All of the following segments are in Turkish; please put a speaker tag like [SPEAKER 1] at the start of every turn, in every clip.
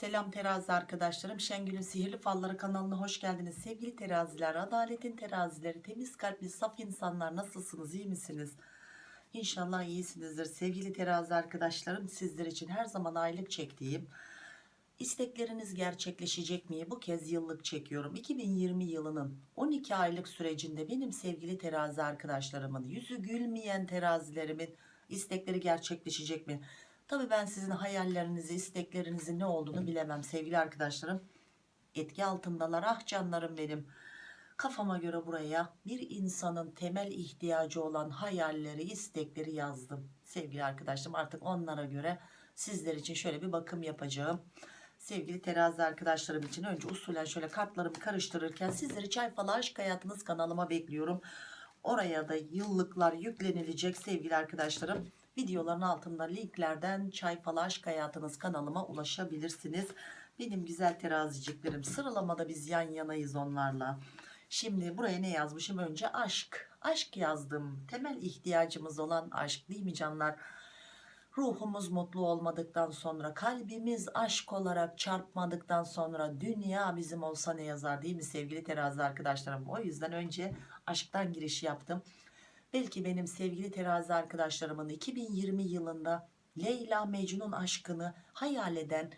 [SPEAKER 1] Selam terazi arkadaşlarım. Şengül'ün Sihirli Falları kanalına hoş geldiniz. Sevgili teraziler, adaletin terazileri, temiz kalpli, saf insanlar nasılsınız, iyi misiniz? İnşallah iyisinizdir. Sevgili terazi arkadaşlarım sizler için her zaman aylık çektiğim istekleriniz gerçekleşecek mi? Bu kez yıllık çekiyorum. 2020 yılının 12 aylık sürecinde benim sevgili terazi arkadaşlarımın, yüzü gülmeyen terazilerimin istekleri gerçekleşecek mi? Tabii ben sizin hayallerinizi, isteklerinizin ne olduğunu bilemem sevgili arkadaşlarım. Etki altındalar. Ah canlarım benim. Kafama göre buraya bir insanın temel ihtiyacı olan hayalleri, istekleri yazdım. Sevgili arkadaşlarım artık onlara göre sizler için şöyle bir bakım yapacağım. Sevgili terazi arkadaşlarım için önce usulen şöyle kartlarımı karıştırırken sizleri Çay Falı Aşk Hayatınız kanalıma bekliyorum. Oraya da yıllıklar yüklenilecek sevgili arkadaşlarım. Videoların altında linklerden Çay Falı Aşk Hayatınız kanalıma ulaşabilirsiniz. Benim güzel teraziciklerim sıralamada biz yan yanayız onlarla. Şimdi buraya ne yazmışım? Önce aşk. Aşk yazdım. Temel ihtiyacımız olan aşk değil mi canlar? Ruhumuz mutlu olmadıktan sonra, kalbimiz aşk olarak çarpmadıktan sonra dünya bizim olsa ne yazar değil mi sevgili terazi arkadaşlarım? O yüzden önce aşktan giriş yaptım. Belki benim sevgili terazi arkadaşlarımın 2020 yılında Leyla Mecnun aşkını hayal eden,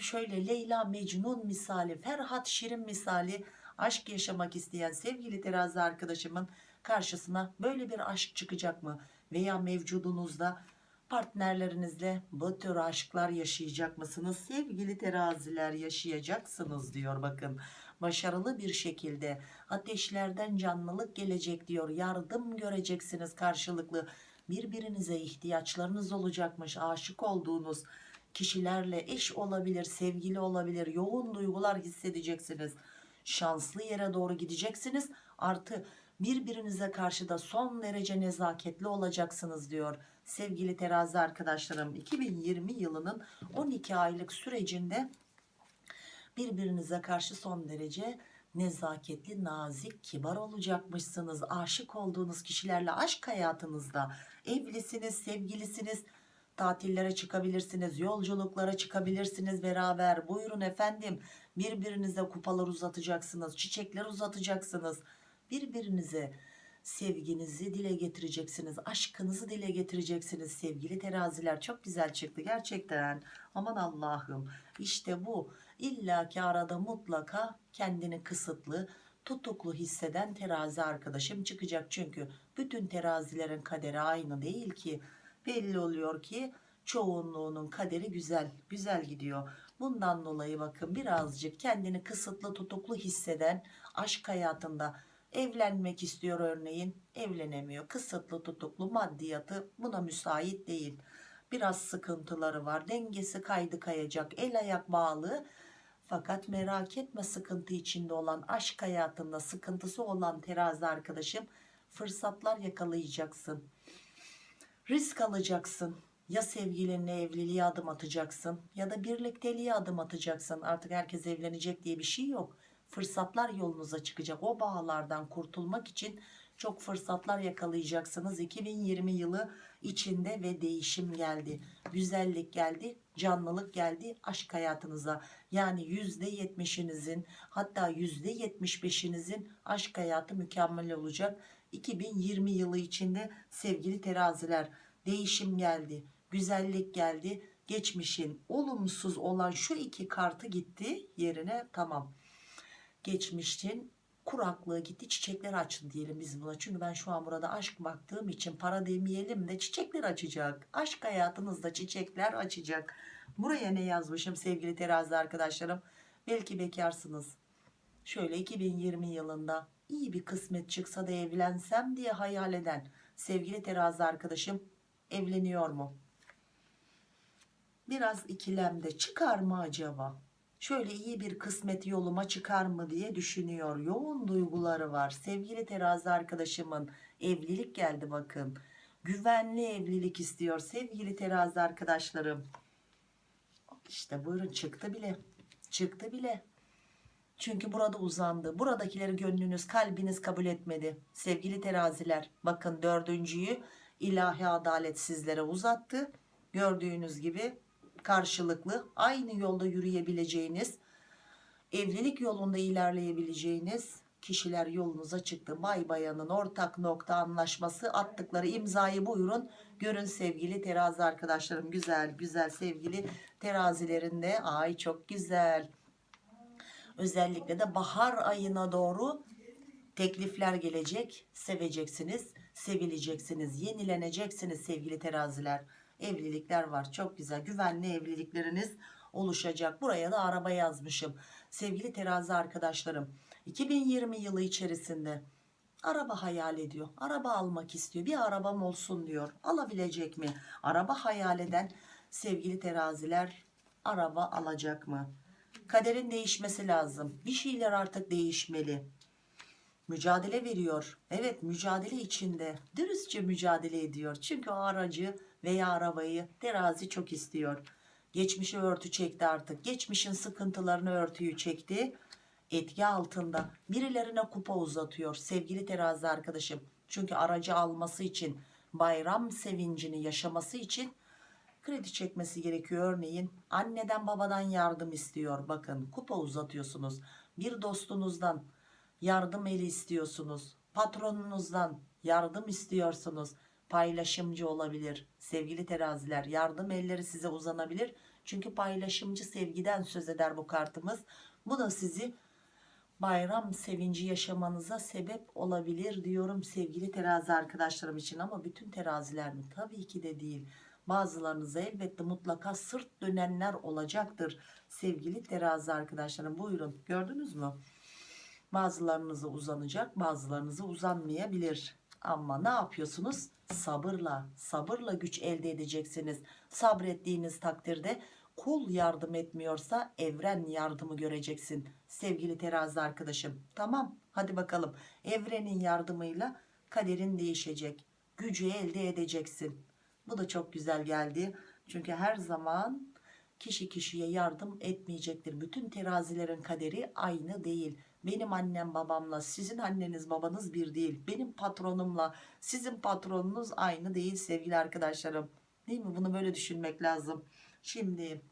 [SPEAKER 1] şöyle Leyla Mecnun misali, Ferhat Şirin misali aşk yaşamak isteyen sevgili terazi arkadaşımın karşısına böyle bir aşk çıkacak mı? Veya mevcudunuzda partnerlerinizle bu tür aşklar yaşayacak mısınız? Sevgili teraziler yaşayacaksınız diyor bakın. Başarılı bir şekilde ateşlerden canlılık gelecek diyor. Yardım göreceksiniz karşılıklı. Birbirinize ihtiyaçlarınız olacakmış. Aşık olduğunuz kişilerle eş olabilir, sevgili olabilir. Yoğun duygular hissedeceksiniz. Şanslı yere doğru gideceksiniz. Artı birbirinize karşı da son derece nezaketli olacaksınız diyor sevgili terazi arkadaşlarım 2020 yılının 12 aylık sürecinde birbirinize karşı son derece nezaketli, nazik, kibar olacakmışsınız. Aşık olduğunuz kişilerle aşk hayatınızda evlisiniz, sevgilisiniz, tatillere çıkabilirsiniz, yolculuklara çıkabilirsiniz beraber. Buyurun efendim birbirinize kupalar uzatacaksınız, çiçekler uzatacaksınız. Birbirinize sevginizi dile getireceksiniz. Aşkınızı dile getireceksiniz sevgili teraziler. Çok güzel çıktı gerçekten. Aman Allah'ım. İşte bu. İlla ki arada mutlaka kendini kısıtlı, tutuklu hisseden terazi arkadaşım çıkacak. Çünkü bütün terazilerin kaderi aynı değil ki. Belli oluyor ki çoğunluğunun kaderi güzel, güzel gidiyor. Bundan dolayı bakın birazcık kendini kısıtlı, tutuklu hisseden aşk hayatında Evlenmek istiyor örneğin evlenemiyor. Kısıtlı tutuklu maddiyatı buna müsait değil. Biraz sıkıntıları var. Dengesi kaydı kayacak. El ayak bağlı. Fakat merak etme sıkıntı içinde olan aşk hayatında sıkıntısı olan terazi arkadaşım fırsatlar yakalayacaksın. Risk alacaksın. Ya sevgilinle evliliğe adım atacaksın ya da birlikteliğe adım atacaksın. Artık herkes evlenecek diye bir şey yok fırsatlar yolunuza çıkacak. O bağlardan kurtulmak için çok fırsatlar yakalayacaksınız. 2020 yılı içinde ve değişim geldi. Güzellik geldi, canlılık geldi aşk hayatınıza. Yani %70'inizin hatta %75'inizin aşk hayatı mükemmel olacak. 2020 yılı içinde sevgili teraziler değişim geldi, güzellik geldi. Geçmişin olumsuz olan şu iki kartı gitti yerine tamam geçmiştin kuraklığı gitti çiçekler açtı diyelim biz buna. Çünkü ben şu an burada aşk baktığım için para demeyelim de çiçekler açacak. Aşk hayatınızda çiçekler açacak. Buraya ne yazmışım sevgili terazi arkadaşlarım? Belki bekarsınız. Şöyle 2020 yılında iyi bir kısmet çıksa da evlensem diye hayal eden sevgili terazi arkadaşım evleniyor mu? Biraz ikilemde çıkar mı acaba? Şöyle iyi bir kısmet yoluma çıkar mı diye düşünüyor. Yoğun duyguları var. Sevgili terazi arkadaşımın evlilik geldi bakın. Güvenli evlilik istiyor sevgili terazi arkadaşlarım. İşte buyurun çıktı bile. Çıktı bile. Çünkü burada uzandı. Buradakileri gönlünüz, kalbiniz kabul etmedi. Sevgili teraziler bakın dördüncüyü ilahi adalet sizlere uzattı. Gördüğünüz gibi karşılıklı aynı yolda yürüyebileceğiniz, evlilik yolunda ilerleyebileceğiniz kişiler yolunuza çıktı. Bay bayanın ortak nokta anlaşması attıkları imzayı buyurun. Görün sevgili terazi arkadaşlarım. Güzel güzel sevgili terazilerinde. Ay çok güzel. Özellikle de bahar ayına doğru teklifler gelecek. Seveceksiniz, sevileceksiniz, yenileneceksiniz sevgili teraziler. Evlilikler var. Çok güzel. Güvenli evlilikleriniz oluşacak. Buraya da araba yazmışım. Sevgili terazi arkadaşlarım, 2020 yılı içerisinde araba hayal ediyor. Araba almak istiyor. Bir arabam olsun diyor. Alabilecek mi? Araba hayal eden sevgili teraziler araba alacak mı? Kaderin değişmesi lazım. Bir şeyler artık değişmeli. Mücadele veriyor. Evet mücadele içinde. Dürüstçe mücadele ediyor. Çünkü o aracı veya arabayı terazi çok istiyor. Geçmişi örtü çekti artık. Geçmişin sıkıntılarını örtüyü çekti. Etki altında birilerine kupa uzatıyor sevgili terazi arkadaşım. Çünkü aracı alması için bayram sevincini yaşaması için kredi çekmesi gerekiyor örneğin. Anneden babadan yardım istiyor. Bakın kupa uzatıyorsunuz. Bir dostunuzdan yardım eli istiyorsunuz. Patronunuzdan yardım istiyorsunuz. Paylaşımcı olabilir. Sevgili teraziler yardım elleri size uzanabilir. Çünkü paylaşımcı sevgiden söz eder bu kartımız. Bu da sizi bayram sevinci yaşamanıza sebep olabilir diyorum sevgili terazi arkadaşlarım için ama bütün teraziler mi? Tabii ki de değil. Bazılarınıza elbette mutlaka sırt dönenler olacaktır sevgili terazi arkadaşlarım. Buyurun gördünüz mü? Bazılarınıza uzanacak bazılarınıza uzanmayabilir. Ama ne yapıyorsunuz? Sabırla, sabırla güç elde edeceksiniz. Sabrettiğiniz takdirde kul yardım etmiyorsa evren yardımı göreceksin sevgili terazi arkadaşım. Tamam hadi bakalım evrenin yardımıyla kaderin değişecek. Gücü elde edeceksin. Bu da çok güzel geldi. Çünkü her zaman kişi kişiye yardım etmeyecektir. Bütün terazilerin kaderi aynı değil. Benim annem babamla sizin anneniz babanız bir değil. Benim patronumla sizin patronunuz aynı değil sevgili arkadaşlarım. Değil mi? Bunu böyle düşünmek lazım. Şimdi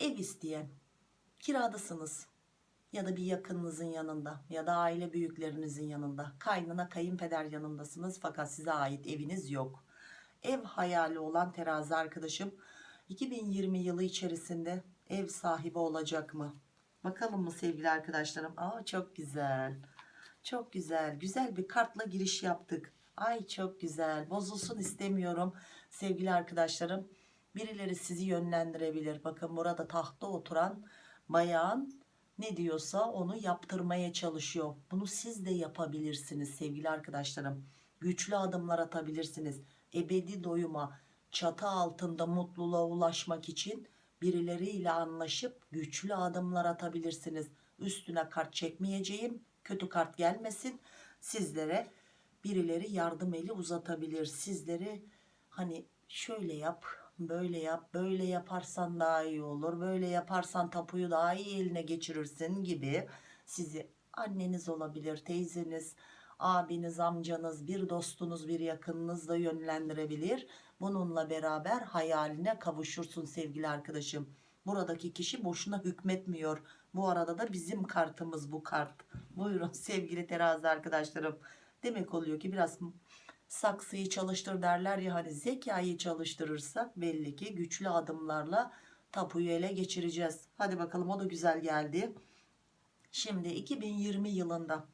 [SPEAKER 1] ev isteyen kiradasınız ya da bir yakınınızın yanında ya da aile büyüklerinizin yanında kaynına kayınpeder yanındasınız fakat size ait eviniz yok. Ev hayali olan terazi arkadaşım 2020 yılı içerisinde ev sahibi olacak mı? Bakalım mı sevgili arkadaşlarım? Aa çok güzel. Çok güzel. Güzel bir kartla giriş yaptık. Ay çok güzel. Bozulsun istemiyorum sevgili arkadaşlarım. Birileri sizi yönlendirebilir. Bakın burada tahta oturan bayan ne diyorsa onu yaptırmaya çalışıyor. Bunu siz de yapabilirsiniz sevgili arkadaşlarım. Güçlü adımlar atabilirsiniz. Ebedi doyuma, çatı altında mutluluğa ulaşmak için birileriyle anlaşıp güçlü adımlar atabilirsiniz. Üstüne kart çekmeyeceğim. Kötü kart gelmesin. Sizlere birileri yardım eli uzatabilir. Sizleri hani şöyle yap, böyle yap, böyle yaparsan daha iyi olur. Böyle yaparsan tapuyu daha iyi eline geçirirsin gibi sizi anneniz olabilir, teyzeniz, abiniz, amcanız, bir dostunuz, bir yakınınız da yönlendirebilir. Bununla beraber hayaline kavuşursun sevgili arkadaşım. Buradaki kişi boşuna hükmetmiyor. Bu arada da bizim kartımız bu kart. Buyurun sevgili terazi arkadaşlarım. Demek oluyor ki biraz saksıyı çalıştır derler ya hani zekayı çalıştırırsak belli ki güçlü adımlarla tapuyu ele geçireceğiz. Hadi bakalım o da güzel geldi. Şimdi 2020 yılında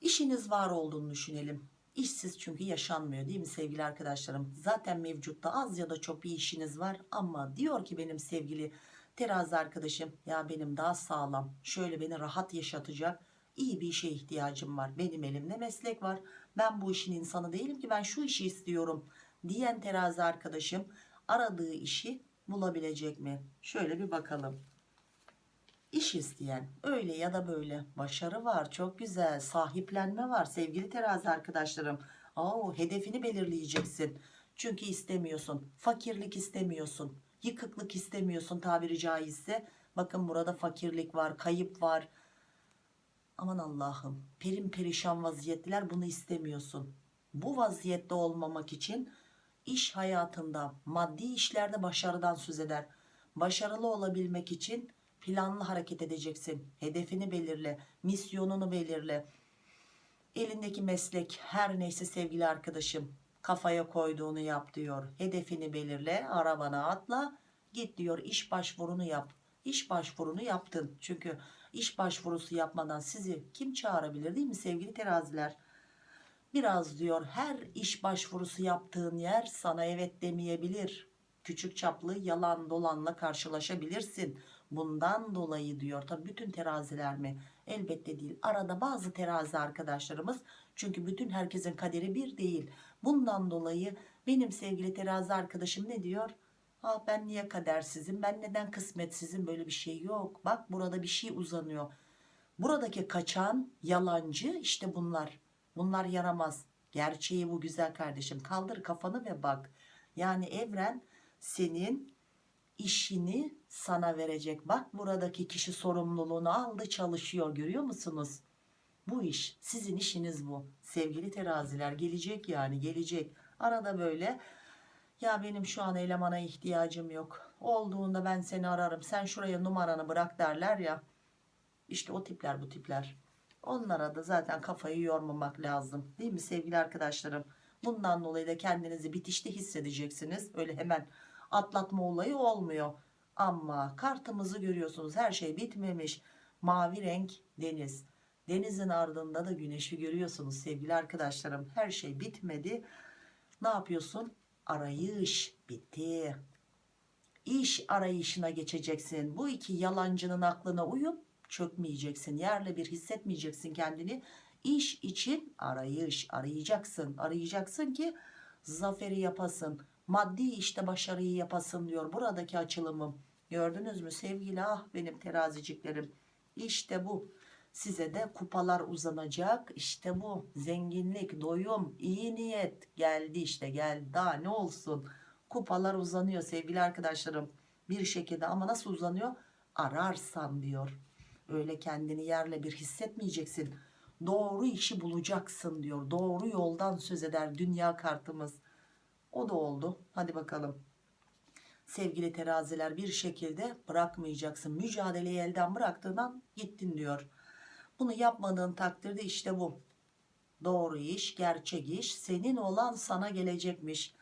[SPEAKER 1] işiniz var olduğunu düşünelim. İşsiz çünkü yaşanmıyor değil mi sevgili arkadaşlarım? Zaten mevcutta az ya da çok bir işiniz var ama diyor ki benim sevgili terazi arkadaşım ya benim daha sağlam şöyle beni rahat yaşatacak iyi bir işe ihtiyacım var. Benim elimde meslek var. Ben bu işin insanı değilim ki ben şu işi istiyorum diyen terazi arkadaşım aradığı işi bulabilecek mi? Şöyle bir bakalım. İş isteyen öyle ya da böyle başarı var çok güzel sahiplenme var sevgili terazi arkadaşlarım. Oo, hedefini belirleyeceksin. Çünkü istemiyorsun fakirlik istemiyorsun yıkıklık istemiyorsun tabiri caizse. Bakın burada fakirlik var kayıp var. Aman Allah'ım perim perişan vaziyetler bunu istemiyorsun. Bu vaziyette olmamak için iş hayatında, maddi işlerde başarıdan söz eder. Başarılı olabilmek için planlı hareket edeceksin. Hedefini belirle, misyonunu belirle. Elindeki meslek her neyse sevgili arkadaşım kafaya koyduğunu yap diyor. Hedefini belirle, arabana atla, git diyor iş başvurunu yap. İş başvurunu yaptın. Çünkü iş başvurusu yapmadan sizi kim çağırabilir değil mi sevgili teraziler? Biraz diyor her iş başvurusu yaptığın yer sana evet demeyebilir. Küçük çaplı yalan dolanla karşılaşabilirsin. Bundan dolayı diyor tabi bütün teraziler mi? Elbette değil. Arada bazı terazi arkadaşlarımız çünkü bütün herkesin kaderi bir değil. Bundan dolayı benim sevgili terazi arkadaşım ne diyor? Ha ben niye kadersizim? Ben neden kısmetsizim? Böyle bir şey yok. Bak burada bir şey uzanıyor. Buradaki kaçan yalancı işte bunlar. Bunlar yaramaz. Gerçeği bu güzel kardeşim. Kaldır kafanı ve bak. Yani evren senin işini sana verecek. Bak buradaki kişi sorumluluğunu aldı çalışıyor görüyor musunuz? Bu iş sizin işiniz bu. Sevgili teraziler gelecek yani gelecek. Arada böyle ya benim şu an elemana ihtiyacım yok. Olduğunda ben seni ararım. Sen şuraya numaranı bırak derler ya. İşte o tipler bu tipler. Onlara da zaten kafayı yormamak lazım. Değil mi sevgili arkadaşlarım? Bundan dolayı da kendinizi bitişte hissedeceksiniz. Öyle hemen atlatma olayı olmuyor. Ama kartımızı görüyorsunuz. Her şey bitmemiş. Mavi renk deniz. Denizin ardında da güneşi görüyorsunuz sevgili arkadaşlarım. Her şey bitmedi. Ne yapıyorsun? Arayış bitti. İş arayışına geçeceksin. Bu iki yalancının aklına uyup çökmeyeceksin. Yerle bir hissetmeyeceksin kendini. İş için arayış arayacaksın. Arayacaksın ki zaferi yapasın. Maddi işte başarıyı yapasın diyor buradaki açılımım. Gördünüz mü sevgili ah benim teraziciklerim. İşte bu. Size de kupalar uzanacak. İşte bu. Zenginlik, doyum, iyi niyet geldi işte geldi. Daha ne olsun. Kupalar uzanıyor sevgili arkadaşlarım. Bir şekilde ama nasıl uzanıyor? Ararsan diyor. Öyle kendini yerle bir hissetmeyeceksin. Doğru işi bulacaksın diyor. Doğru yoldan söz eder dünya kartımız. O da oldu. Hadi bakalım. Sevgili teraziler bir şekilde bırakmayacaksın. Mücadeleyi elden bıraktığından gittin diyor. Bunu yapmadığın takdirde işte bu. Doğru iş, gerçek iş, senin olan sana gelecekmiş.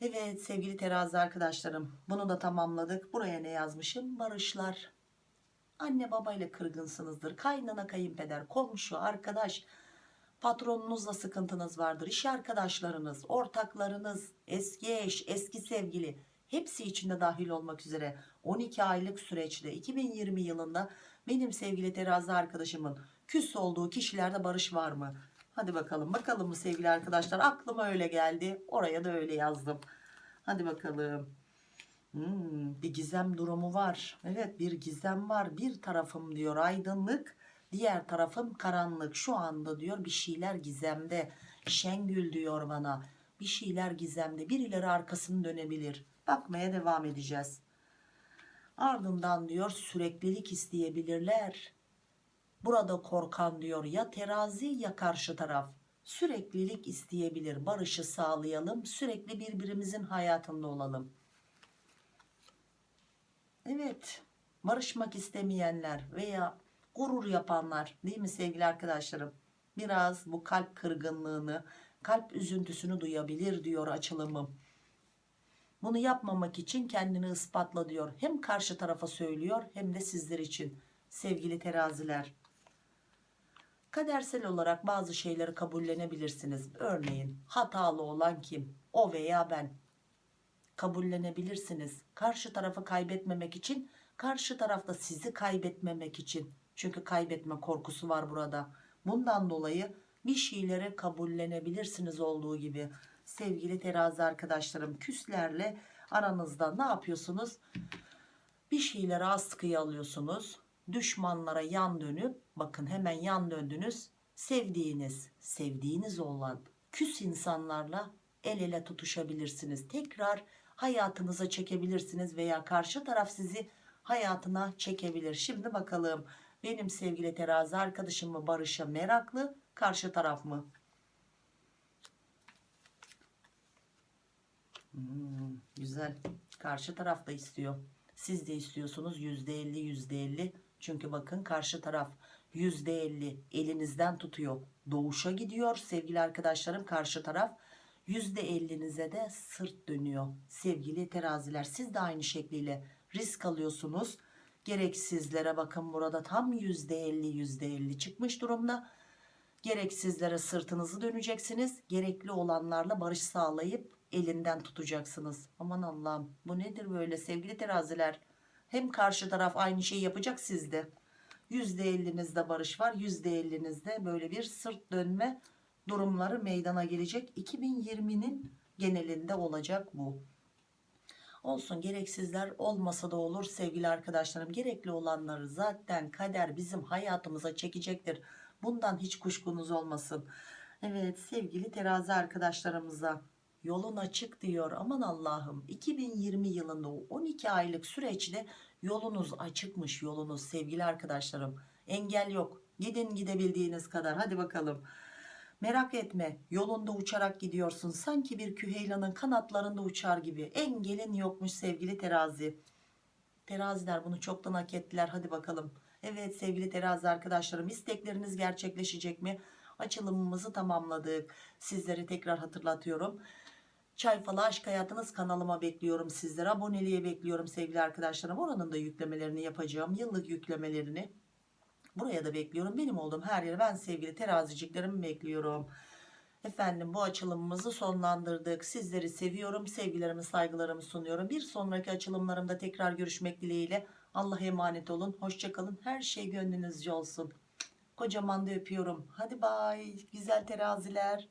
[SPEAKER 1] Evet sevgili terazi arkadaşlarım bunu da tamamladık. Buraya ne yazmışım? Barışlar. Anne babayla kırgınsınızdır. Kaynana kayınpeder, komşu, arkadaş, patronunuzla sıkıntınız vardır. İş arkadaşlarınız, ortaklarınız, eski eş, eski sevgili hepsi içinde dahil olmak üzere 12 aylık süreçte 2020 yılında benim sevgili terazi arkadaşımın küs olduğu kişilerde barış var mı? Hadi bakalım bakalım mı sevgili arkadaşlar aklıma öyle geldi oraya da öyle yazdım. Hadi bakalım. Hmm, bir gizem durumu var. Evet bir gizem var. Bir tarafım diyor aydınlık. Diğer tarafım karanlık. Şu anda diyor bir şeyler gizemde. Şengül diyor bana. Bir şeyler gizemde. Birileri arkasını dönebilir. Bakmaya devam edeceğiz. Ardından diyor süreklilik isteyebilirler. Burada korkan diyor ya terazi ya karşı taraf. Süreklilik isteyebilir. Barışı sağlayalım. Sürekli birbirimizin hayatında olalım. Evet. Barışmak istemeyenler veya gurur yapanlar değil mi sevgili arkadaşlarım? Biraz bu kalp kırgınlığını, kalp üzüntüsünü duyabilir diyor açılımım. Bunu yapmamak için kendini ispatla diyor. Hem karşı tarafa söylüyor hem de sizler için sevgili teraziler. Kadersel olarak bazı şeyleri kabullenebilirsiniz. Örneğin hatalı olan kim? O veya ben. Kabullenebilirsiniz. Karşı tarafı kaybetmemek için, karşı tarafta sizi kaybetmemek için. Çünkü kaybetme korkusu var burada. Bundan dolayı bir şeyleri kabullenebilirsiniz olduğu gibi. Sevgili terazi arkadaşlarım küslerle aranızda ne yapıyorsunuz? Bir şeyleri askıya alıyorsunuz. Düşmanlara yan dönüp bakın hemen yan döndünüz. Sevdiğiniz, sevdiğiniz olan küs insanlarla el ele tutuşabilirsiniz. Tekrar hayatınıza çekebilirsiniz veya karşı taraf sizi hayatına çekebilir. Şimdi bakalım benim sevgili terazi arkadaşım mı Barış'a meraklı karşı taraf mı? Hmm, güzel. Karşı taraf da istiyor. Siz de istiyorsunuz yüzde elli yüzde elli. Çünkü bakın karşı taraf yüzde elli elinizden tutuyor. Doğuşa gidiyor sevgili arkadaşlarım karşı taraf. Yüzde ellinize de sırt dönüyor. Sevgili teraziler siz de aynı şekliyle risk alıyorsunuz. Gereksizlere bakın burada tam yüzde elli yüzde elli çıkmış durumda. Gereksizlere sırtınızı döneceksiniz. Gerekli olanlarla barış sağlayıp elinden tutacaksınız. Aman Allah'ım bu nedir böyle sevgili teraziler? Hem karşı taraf aynı şeyi yapacak sizde. %50'nizde barış var. %50'nizde böyle bir sırt dönme durumları meydana gelecek. 2020'nin genelinde olacak bu. Olsun gereksizler olmasa da olur sevgili arkadaşlarım. Gerekli olanları zaten kader bizim hayatımıza çekecektir. Bundan hiç kuşkunuz olmasın. Evet sevgili terazi arkadaşlarımıza yolun açık diyor. Aman Allah'ım 2020 yılında o 12 aylık süreçte yolunuz açıkmış yolunuz sevgili arkadaşlarım. Engel yok. Gidin gidebildiğiniz kadar. Hadi bakalım. Merak etme yolunda uçarak gidiyorsun sanki bir küheylanın kanatlarında uçar gibi engelin yokmuş sevgili terazi teraziler bunu çoktan hak ettiler hadi bakalım evet sevgili terazi arkadaşlarım istekleriniz gerçekleşecek mi açılımımızı tamamladık sizleri tekrar hatırlatıyorum Çay Falı Aşk Hayatınız kanalıma bekliyorum sizleri aboneliğe bekliyorum sevgili arkadaşlarım oranın da yüklemelerini yapacağım yıllık yüklemelerini Buraya da bekliyorum. Benim olduğum her yere ben sevgili teraziciklerimi bekliyorum. Efendim bu açılımımızı sonlandırdık. Sizleri seviyorum. Sevgilerimi saygılarımı sunuyorum. Bir sonraki açılımlarımda tekrar görüşmek dileğiyle. Allah'a emanet olun. Hoşçakalın. Her şey gönlünüzce olsun. Kocaman da öpüyorum. Hadi bay. Güzel teraziler.